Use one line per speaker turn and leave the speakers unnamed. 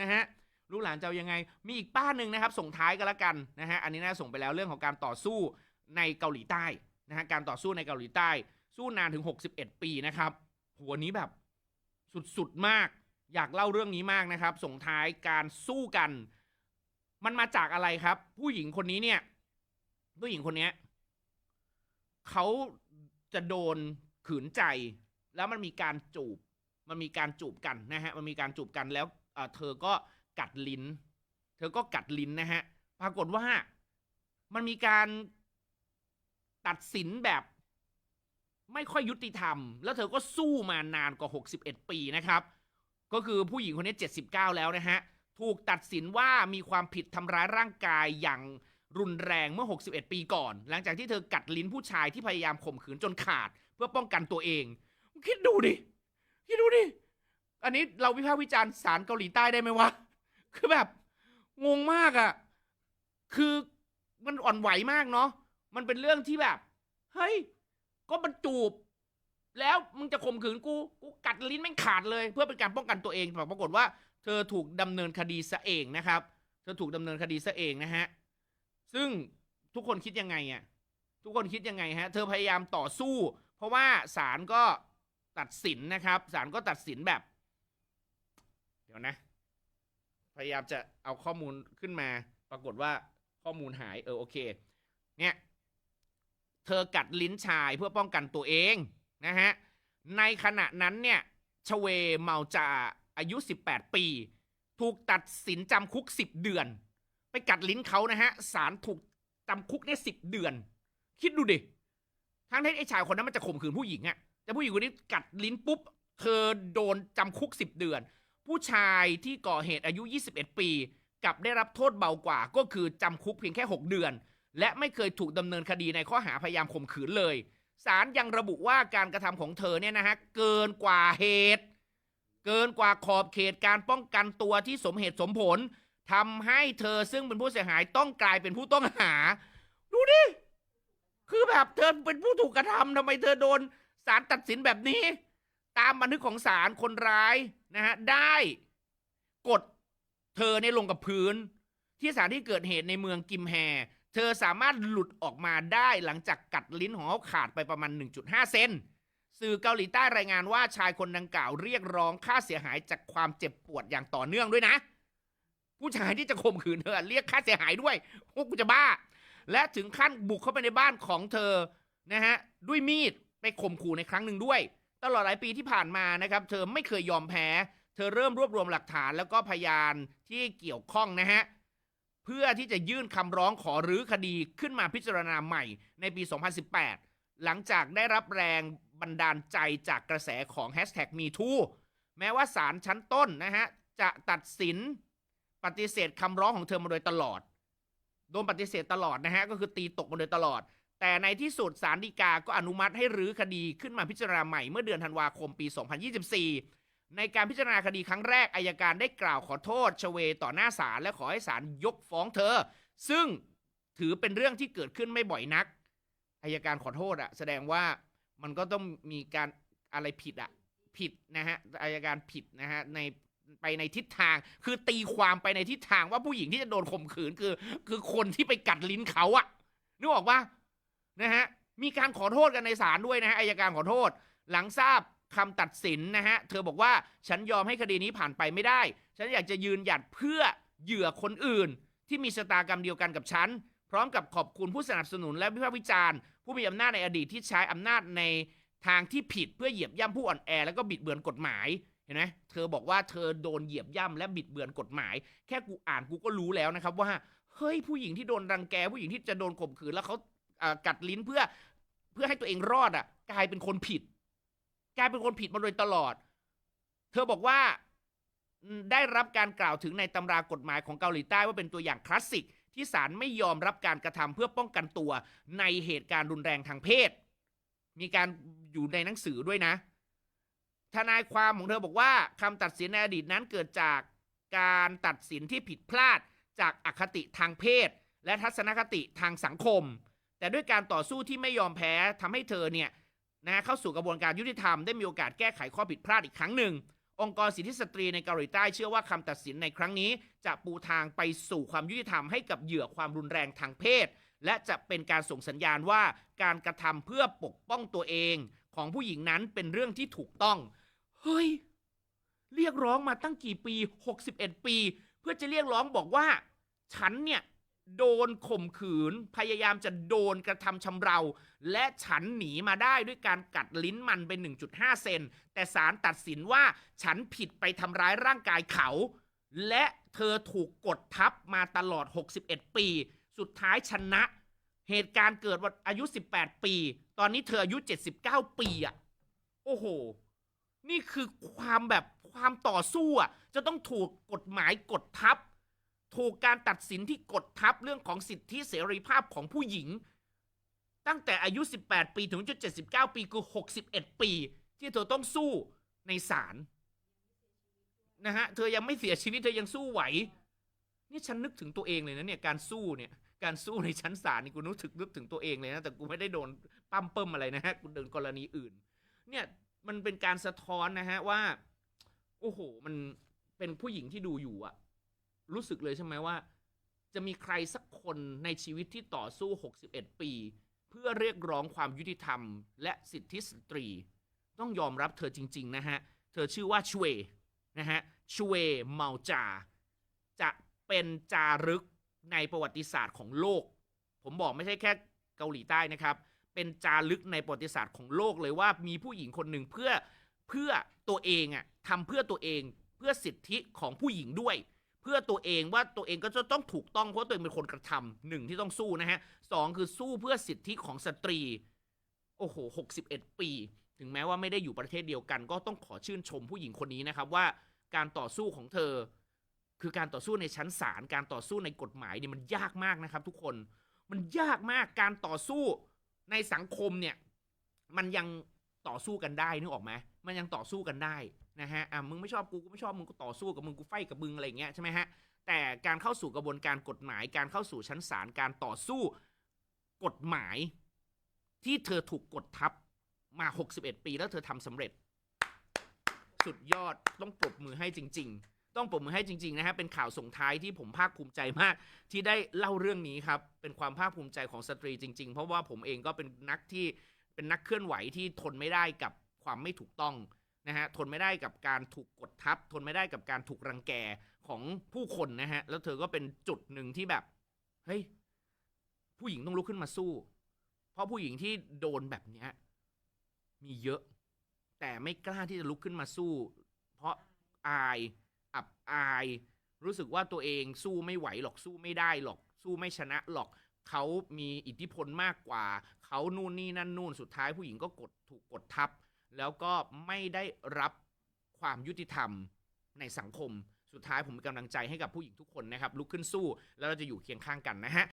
นะฮะลูกหลานจะยังไง มีอีกป้าหนึ่งนะครับ ส่งท้ายกันละกันนะฮะอันนี้น่าส่งไปแล้วเรื่องของการต่อสู้ในเกาหลีใต้นะฮะการต่อสู้ในเกาหลีใต้ สู้นานถึง 61 ปีนะครับหัวนี้แบบสุดๆมาก อยากเล่าเรื่องนี้มากนะครับ ส่งท้ายการสู้กัน มันมาจากอะไรครับ ผู้หญิงคนนี้เนี่ย ผู้หญิงคนเนี้ยเขาจะโดนขืนใจ แล้วมันมีการจูบ มันมีการจูบกันนะฮะมันมีการจูบกันแล้ว เธอก็กัดลิ้น เธอก็กัดลิ้นนะฮะ ปรากฏว่ามันมีการตัดสินแบบไม่ค่อยยุติธรรม แล้วเธอก็สู้มานานกว่า 61 ปีนะครับ ก็คือผู้หญิงคนนี้ 79 แล้วนะฮะ ถูกตัดสินว่ามีความผิดทำร้ายร่างกายอย่างรุนแรงเมื่อ 61 ปีก่อน หลังจากที่เธอกัดลิ้นผู้ชายที่พยายามข่มขืนจนขาด เพื่อป้องกันตัวเอง คิดดูดิ คิดดูดิ อันนี้เราวิพากษ์วิจารณ์สารเกาหลีใต้ได้ไหมวะ คือแบบงงมากอะ่ะ คือมันอ่อนไหวมากเนาะ มันเป็นเรื่องที่แบบ เฮ้ย ก็มันจูบ แล้วมึงจะข่มขืนกู กูกัดลิ้นแม่งขาดเลย เพื่อเป็นการป้องกันตัวเองแต่ปรากฏว่า เธอถูกดำเนินคดีซะเองนะครับ เธอถูกดำเนินคดีซะเองนะฮะ ซึ่งทุกคนคิดยังไงอะ่ะ ทุกคนคิดยังไงฮะ เธอพยายามต่อสู้ เพราะว่าศาลก็ตัดสินนะครับ ศาลก็ตัดสินแบบ ดี๋ยวนะ พยายามจะเอาข้อมูลขึ้นมา ปรากฏว่าข้อมูลหายเออโอเค เนี่ยเธอกัดลิ้นชายเพื่อป้องกันตัวเองนะฮะ ในขณะนั้นเนี่ยชเวเมาจาอายุ 18 ปี ถูกตัดสินจำคุก 10 เดือน ไปกัดลิ้นเขานะฮะศาลถูกจำคุกเนี่ยสิเดือน คิดดูดิ ทั้งที่ไอ้ชายคนนั้นมันจะข่มขืนผู้หญิงอะแต่ผู้หญิงคนนี้กัดลิ้นปุ๊บ เธอโดนจำคุก 10 เดือน ผู้ชายที่ก่อเหตุอายุ 21 ปีกับได้รับโทษเบากว่า ก็คือจำคุกเพียงแค่ 6 เดือน และไม่เคยถูกดำเนินคดีในข้อหาพยายามข่มขืนเลยศาลยังระบุว่าการกระทำของเธอเนี่ยนะฮะเกินกว่าเหตุ เกินกว่าขอบเขตการป้องกันตัวที่สมเหตุสมผลทำให้เธอซึ่งเป็นผู้เสียหายต้องกลายเป็นผู้ต้องหา ดูดิ คือแบบเธอเป็นผู้ถูกกระทำทำไมเธอโดนศาลตัดสินแบบนี้ ตามบันทึกของศาลคนร้ายนะฮะได้กดเธอในลงกับพื้น ที่สถานที่เกิดเหตุในเมืองกิมแฮ เธอสามารถหลุดออกมาได้หลังจากกัดลิ้นของเขาขาดไปประมาณ 1.5 เซนสื่อเกาหลีใต้รายงานว่าชายคนดังกล่าวเรียกร้องค่าเสียหายจากความเจ็บปวดอย่างต่อเนื่องด้วยนะ ผู้ชายที่จะข่มขืนเธอเรียกค่าเสียหายด้วยพวกกูจะบ้า และถึงขั้นบุกเข้าไปในบ้านของเธอนะฮะด้วยมีดไปข่มขู่ในครั้งหนึ่งด้วย ตลอดหลายปีที่ผ่านมานะครับ เธอไม่เคยยอมแพ้ เธอเริ่มรวบรวมหลักฐานแล้วก็พยานที่เกี่ยวข้องนะฮะเพื่อที่จะยื่นคำร้องขอรื้อคดีขึ้นมาพิจารณาใหม่ในปี 2018 หลังจากได้รับแรงบันดาลใจจากกระแสของ Hashtag #MeToo แม้ว่าศาลชั้นต้นนะฮะ จะตัดสินปฏิเสธคำร้องของเธอมาโดยตลอด โดนปฏิเสธตลอดนะฮะ ก็คือตีตกมาโดยตลอด แต่ในที่สุดศาลฎีกาก็อนุมัติให้รื้อคดีขึ้นมาพิจารณาใหม่เมื่อเดือนธันวาคมปี 2024 ในการพิจารณาคดีครั้งแรกอายการได้กล่าวขอโทษชเวต่อหน้าศาลและขอให้ศาลยกฟ้องเธอ ซึ่งถือเป็นเรื่องที่เกิดขึ้นไม่บ่อยนักอายการขอโทษอะแสดงว่ามันก็ต้องมีการอะไรผิดอะผิดนะฮะอายการผิดนะฮะในไปในทิศทาง คือตีความไปในทิศทางว่าผู้หญิงที่จะโดนข่มขืนคือ คือคนที่ไปกัดลิ้นเขาอะนึกออกปะ นะฮะมีการขอโทษกันในศาลด้วยนะฮะอายการขอโทษ หลังทราบคำตัดสินนะฮะเธอบอกว่าฉันยอมให้คดีนี้ผ่านไปไม่ได้ ฉันอยากจะยืนหยัดเพื่อเหยื่อคนอื่น ที่มีชะตากรรมเดียวกันกับฉัน พร้อมกับขอบคุณผู้สนับสนุนและวิพากษ์วิจารณ์ ผู้มีอำนาจในอดีตที่ใช้อำนาจในทางที่ผิดเพื่อเหยียบย่ำผู้อ่อนแอ แล้วก็บิดเบือนกฎหมายเห็นไหมเธอบอกว่าเธอโดนเหยียบย่ำและบิดเบือนกฎหมาย แค่กูอ่านกูก็รู้แล้วนะครับว่าเฮ้ยผู้หญิงที่โดนรังแกผู้หญิงที่จะโดนข่มขืนแล้วเขา กัดลิ้นเพื่อเพื่อให้ตัวเองรอดอะ กลายเป็นคนผิด กลายเป็นคนผิดมาโดยตลอด เธอบอกว่าได้รับการกล่าวถึงในตำรากฎหมายของเกาหลีใต้ว่าเป็นตัวอย่างคลาสสิก ที่ศาลไม่ยอมรับการกระทำเพื่อป้องกันตัวในเหตุการณ์รุนแรงทางเพศ มีการอยู่ในหนังสือด้วยนะ ทนายความของเธอบอกว่าคำตัดสินในอดีตนั้นเกิดจากการตัดสินที่ผิดพลาดจากอคติทางเพศ และทัศนคติทางสังคม แต่ด้วยการต่อสู้ที่ไม่ยอมแพ้ทำให้เธอเนี่ยนะเข้าสู่กระบวนการยุติธรรมได้มีโอกาสแก้ไขข้อผิดพลาดอีกครั้งหนึ่ง องค์กรสิทธิสตรีในเกาหลีใต้เชื่อว่าคำตัดสินในครั้งนี้ จะปูทางไปสู่ความยุติธรรมให้กับเหยื่อความรุนแรงทางเพศ และจะเป็นการส่งสัญญาณว่าการกระทำเพื่อปกป้องตัวเอง ของผู้หญิงนั้นเป็นเรื่องที่ถูกต้อง เฮ้ย เรียกร้องมาตั้งกี่ปี 61 ปี เพื่อจะเรียกร้องบอกว่า ฉันเนี่ย โดนข่มขืน พยายามจะโดนกระทำชำเรา และฉันหนีมาได้ด้วยการกัดลิ้นมันเป็น 1.5 เซน แต่ศาลตัดสินว่าฉันผิดไปทำร้ายร่างกายเขา และเธอถูกกดทับมาตลอด 61 ปี สุดท้ายชนะ เหตุการณ์เกิดวันอายุ 18 ปี ตอนนี้เธออายุ 79 ปีอะโอ้โห นี่คือความแบบความต่อสู้อะจะต้องถูกกฎหมายกดทับ ถูกการตัดสินที่กดทับเรื่องของสิทธิเสรีภาพของผู้หญิง ตั้งแต่อายุ 18 ปีถึงอายุ79 ปีคือ 61 ปี ที่เธอต้องสู้ในศาลนะฮะเธอยังไม่เสียชีวิตเธอยังสู้ไหว นี่ฉันนึกถึงตัวเองเลยนะเนี่ยการสู้เนี่ยการสู้ในชั้นศาลนี่กูนึกถึงนึกถึงตัวเองเลยนะแต่กูไม่ได้โดนปั้มเปิ้มอะไรนะฮะกูเดินกรณีอื่น เนี่ยมันเป็นการสะท้อนนะฮะว่า โอ้โห มันเป็นผู้หญิงที่ดูอยู่อะ รู้สึกเลยใช่ไหมว่า จะมีใครสักคนในชีวิตที่ต่อสู้ 61 ปี เพื่อเรียกร้องความยุติธรรม และสิทธิสตรี ต้องยอมรับเธอจริง ๆ นะฮะ เธอชื่อว่าชเวนะฮะชเวเมาจา จะเป็นจารึกในประวัติศาสตร์ของโลก ผมบอกไม่ใช่แค่เกาหลีใต้นะครับ เป็นจารึกในประวัติศาสตร์ของโลกเลยว่ามีผู้หญิงคนหนึ่งเพื่อเพื่อตัวเองอะทำเพื่อตัวเองเพื่อสิทธิของผู้หญิงด้วย เพื่อตัวเองว่าตัวเองก็จะต้องถูกต้องเพราะตัวเองเป็นคนกระทำหนึ่งที่ต้องสู้นะฮะสองคือสู้เพื่อสิทธิของสตรี โอ้โหหกสิบเอ็ดปี ถึงแม้ว่าไม่ได้อยู่ประเทศเดียวกัน ก็ต้องขอชื่นชมผู้หญิงคนนี้นะครับว่าการต่อสู้ของเธอ คือการต่อสู้ในชั้นศาลการต่อสู้ในกฎหมายเนี่ยมันยากมากนะครับ ทุกคนมันยากมากการต่อสู้ในสังคมเนี่ย มันยังต่อสู้กันได้นึกออกไหมมันยังต่อสู้กันได้ นะฮะอะมึงไม่ชอบกูกูไม่ชอบมึงกูต่อสู้กับมึงกูไฟกับมึงอะไรเงี้ยใช่ไหมฮะแต่การเข้าสู่กระบวนการกฎหมาย การเข้าสู่ชั้นศาลการต่อสู้กฎหมาย ที่เธอถูกกดทับมา 61 ปีแล้วเธอทำสำเร็จ สุดยอดต้องปรบมือให้จริง ๆ ต้องปรบมือให้จริง ๆ นะฮะเป็นข่าวส่งท้ายที่ผมภาคภูมิใจมาก ที่ได้เล่าเรื่องนี้ครับ เป็นความภาคภูมิใจของสตรีจริง ๆ เพราะว่าผมเองก็เป็นนักที่เป็นนักเคลื่อนไหวที่ทนไม่ได้กับความไม่ถูกต้อง นะฮะทนไม่ได้กับการถูกกดทับ ทนไม่ได้กับการถูกรังแกของผู้คนนะฮะแล้วเธอก็เป็นจุดหนึ่งที่แบบเฮ้ยผู้หญิงต้องลุกขึ้นมาสู้ เพราะผู้หญิงที่โดนแบบเนี้ยมีเยอะ แต่ไม่กล้าที่จะลุกขึ้นมาสู้ เพราะอายอับอาย รู้สึกว่าตัวเองสู้ไม่ไหวหรอกสู้ไม่ได้หรอก สู้ไม่ชนะหรอกเขามีอิทธิพลมากกว่า เขานู่นนี่นั่นนู่นสุดท้ายผู้หญิงก็กดถูกกดทับ แล้วก็ไม่ได้รับความยุติธรรมในสังคม สุดท้ายผมเป็นกำลังใจให้กับผู้หญิงทุกคนนะครับ ลุกขึ้นสู้ แล้วเราจะอยู่เคียงข้างกันนะฮะ